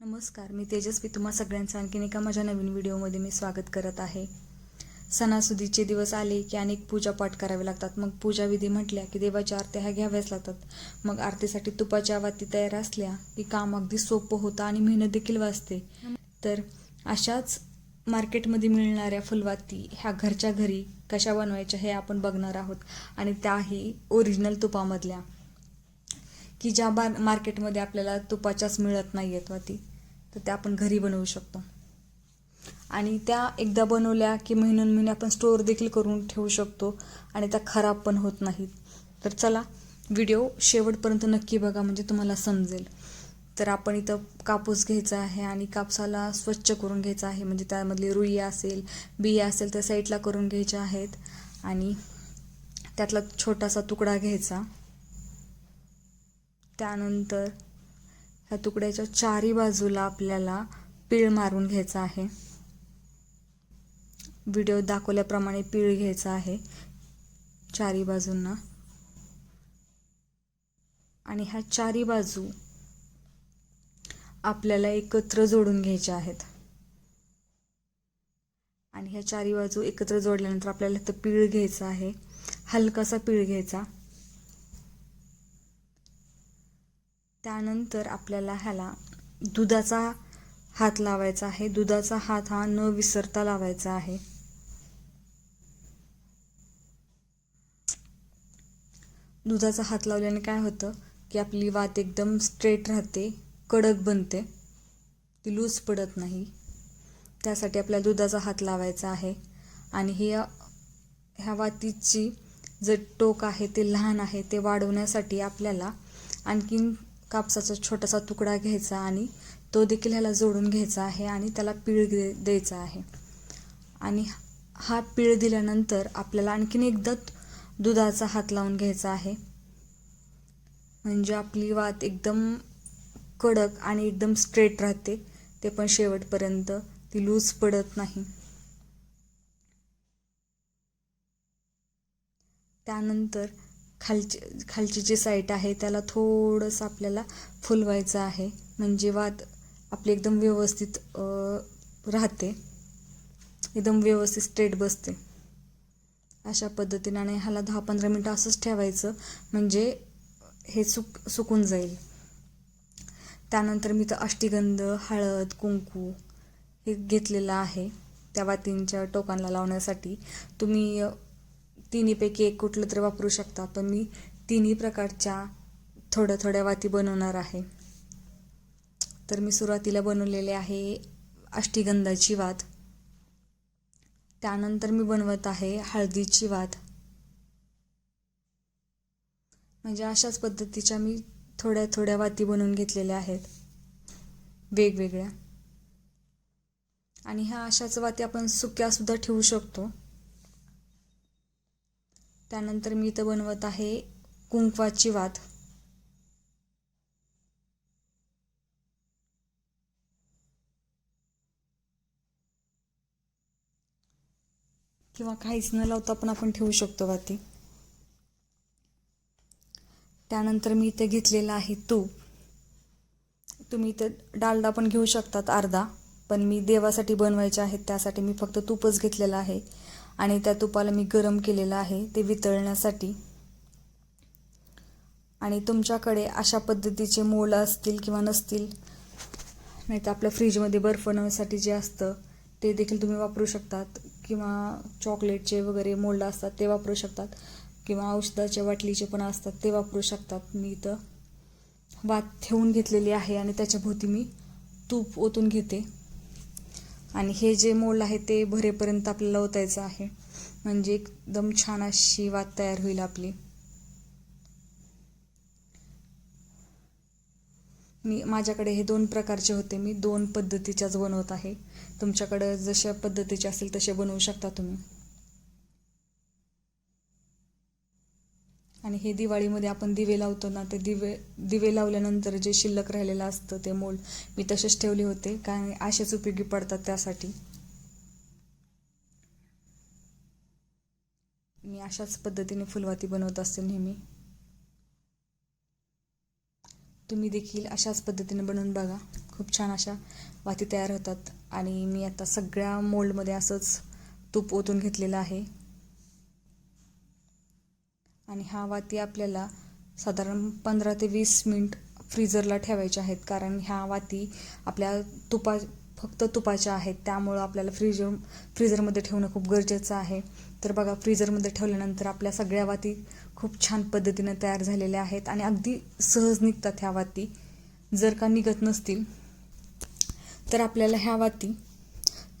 नमस्कार मी तेजस्वी. तुम्हा सगळ्यांचं आणखीन एका माझ्या नवीन व्हिडिओमध्ये मी स्वागत करत आहे. सणासुदीचे दिवस आले की अनेक पूजापाठ करावे लागतात. मग पूजाविधी म्हटल्या की देवाच्या आरत्या ह्या घ्याव्याच लागतात. मग आरतीसाठी तुपाच्या वाती तयार असल्या की काम अगदी सोपं होतं आणि मेहनत देखील वाचते. तर अशाच मार्केटमध्ये मिळणाऱ्या फुलवाती ह्या घरच्या घरी कशा बनवायच्या हे आपण बघणार आहोत. आणि त्याही ओरिजिनल तुपामधल्या. की ज्या बा मार्केटमध्ये आपल्याला तुपाच्याच मिळत नाही आहेत वाती तर त्या आपण घरी बनवू शकतो. आणि त्या एकदा बनवल्या की महिन्यान महिने आपण स्टोअर देखील करून ठेवू शकतो आणि त्या खराब पण होत नाहीत. तर चला व्हिडिओ शेवटपर्यंत नक्की बघा म्हणजे तुम्हाला समजेल. तर आपण इथं कापूस घ्यायचा आहे आणि कापसाला स्वच्छ करून घ्यायचा आहे. म्हणजे त्यामधली रुई असेल बिया असेल तर साईडला करून घ्यायच्या आहेत. आणि त्यातला छोटासा तुकडा घ्यायचा. त्यानंतर ह्या तुकड्याच्या चारी बाजूला आपल्याला पीळ मारून घ्यायचा आहे. व्हिडिओ दाखवल्याप्रमाणे पीळ घ्यायचा आहे चारी बाजूंना. आणि ह्या चारी बाजू आपल्याला एकत्र जोडून घ्यायच्या आहेत. आणि ह्या चारी बाजू एकत्र जोडल्यानंतर आपल्याला तर पीळ घ्यायचा आहे. हलकासा पीळ घ्यायचा. त्यानंतर आपल्याला ह्याला दुधाचा हात लावायचा आहे. दुधाचा हात हा न विसरता लावायचा आहे. दुधाचा हात लावल्याने काय होतं की आपली वात एकदम स्ट्रेट राहते कडक बनते ती लूज पडत नाही. त्यासाठी आपल्याला दुधाचा हात लावायचा आहे. आणि ही ह्या वातीची जे टोक आहे ते लहान आहे ते वाढवण्यासाठी आपल्याला आणखीन कापसाचा छोटासा तुकडा घ्यायचा आणि तो देखील ह्याला जोडून घ्यायचा आहे आणि त्याला पीळ दे द्यायचा आहे. आणि हा पीळ दिल्यानंतर आपल्याला आणखीन एकदा दुधाचा हात लावून घ्यायचा आहे. म्हणजे आपली वात एकदम कडक आणि एकदम स्ट्रेट राहते. ते पण शेवटपर्यंत ती लूज पडत नाही. त्यानंतर खालची खालची जी साईट आहे त्याला थोडंसं आपल्याला फुलवायचं आहे. म्हणजे वात आपली एकदम व्यवस्थित राहते. एकदम व्यवस्थित स्ट्रेट बसते. अशा पद्धतीने आणि ह्याला दहा पंधरा मिनटं असंच ठेवायचं. म्हणजे हे सुक सुकून जाईल. त्यानंतर मी तर अष्टीगंध हळद कुंकू हे घेतलेलं आहे. त्या वातींच्या टोकांना लावण्यासाठी. तुम्ही तिन्हीपैकी एक कुठलं तरी वापरू शकता पण मी तिन्ही प्रकारच्या थोड्या थोड्या वाती बनवणार आहे. तर मी सुरुवातीला बनवलेले आहे अष्टीगंधाची वात. त्यानंतर मी बनवत आहे हळदीची वात. म्हणजे अशाच पद्धतीच्या मी थोड्या थोड्या वाती बनवून घेतलेल्या आहेत. वेगवेगळ्या. आणि ह्या अशाच वाती आपण सुक्यासुद्धा ठेवू शकतो. त्यानंतर मी इथं बनवत आहे कुंकवाची वात. किंवा काहीच न लावता पण आपण ठेवू शकतो वाती. त्यानंतर मी इथे घेतलेलं आहे तूप. तुम्ही इथे डालडा पण घेऊ शकतात अर्धा. पण मी देवासाठी बनवायचे आहेत त्यासाठी मी फक्त तूपच घेतलेलं आहे. आणि त्या तुपाला मी गरम केलेलं आहे ते वितळण्यासाठी. आणि तुमच्याकडे अशा पद्धतीचे मोल असतील किंवा नसतील नाही तर आपल्या फ्रीजमध्ये बर्फ बनवण्यासाठी जे असतं ते देखील तुम्ही वापरू शकतात. किंवा चॉकलेटचे वगैरे मोल्ड असतात ते वापरू शकतात. किंवा औषधाच्या बाटलीचे पण असतात ते वापरू शकतात. मी इथं वात ठेवून घेतलेली आहे आणि त्याच्याभोवती मी तूप ओतून घेते. आणि हे जे मोल आहे ते भरेपर्यंत आपल्याला ओतायचं आहे. म्हणजे एकदम छान अशी वात तयार होईल आपली. मी माझ्याकडे हे दोन प्रकारचे होते. मी दोन पद्धतीच्याच बनवत आहे. तुमच्याकडं जशा पद्धतीचे असेल तसे बनवू शकता तुम्ही. आणि हे दिवाळीमध्ये आपण दिवे लावतो ना ते दिवे दिवे लावल्यानंतर जे शिल्लक राहिलेलं असतं ते मोल. मी तसेच ठेवले होते कारण असेच उपयोगी पडतात त्यासाठी. मी अशाच पद्धतीने फुलवाती बनवत असते नेहमी. तुम्ही देखील अशाच पद्धतीने बनवून बघा. खूप छान अशा वाती तयार होतात. आणि मी आता सगळ्या मोल्डमध्ये असंच तूप ओतून घेतलेलं आहे. आणि हा वाती आपल्याला साधारण पंधरा ते वीस मिनिट फ्रीजरला ठेवायच्या आहेत. कारण ह्या वाती आपल्या तुपा फक्त तुपाच्या आहेत. त्यामुळं आपल्याला फ्रीजर फ्रीजरमध्ये ठेवणं खूप गरजेचं आहे. तर बघा फ्रीजरमध्ये ठेवल्यानंतर आपल्या सगळ्या वाती खूप छान पद्धतीनं तयार झालेल्या आहेत आणि अगदी सहज निघतात ह्या वाती. जर का निघत नसतील तर आपल्याला ह्या वाती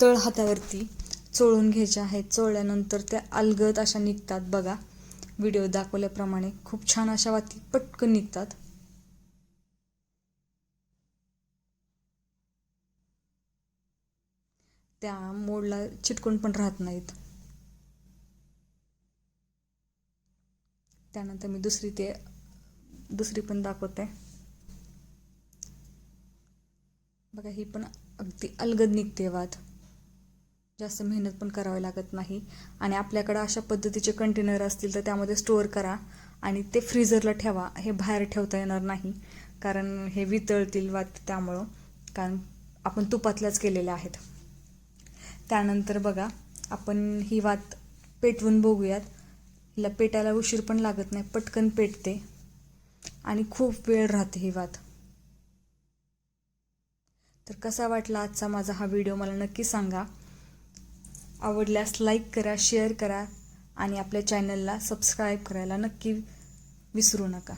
तळ हातावरती चोळून घ्यायच्या आहेत. चोळल्यानंतर त्या अलगद अशा निघतात बघा. व्हिडिओ दाखवल्याप्रमाणे खूप छान अशा वाती पटकन निघतात. त्या मोडला चिटकून पण राहत नाहीत. त्यानंतर मी दुसरी ते दुसरी पण दाखवते. बघा ही पण अगदी अलगद निघते वाद जास्त मेहनत पण करावी लागत नाही. आणि आपल्याकडं अशा पद्धतीचे कंटेनर असतील तर त्यामध्ये स्टोअर करा आणि ते फ्रीजरला ठेवा. हे बाहेर ठेवता येणार नाही. कारण हे वितळतील वा त्यामुळं. कारण आपण तुपातल्याच केलेल्या आहेत. त्यानंतर बघा आपण ही वात पेटवून बघूयात. हिला पेटायला उशीर पण लागत नाही पटकन पेटते. आणि खूप वेळ राहते ही वात. तर कसा वाटला आजचा माझा हा व्हिडिओ मला नक्की सांगा. आवडल्यास लाईक करा शेअर करा आणि आपल्या चॅनलला सबस्क्राईब करायला नक्की विसरू नका.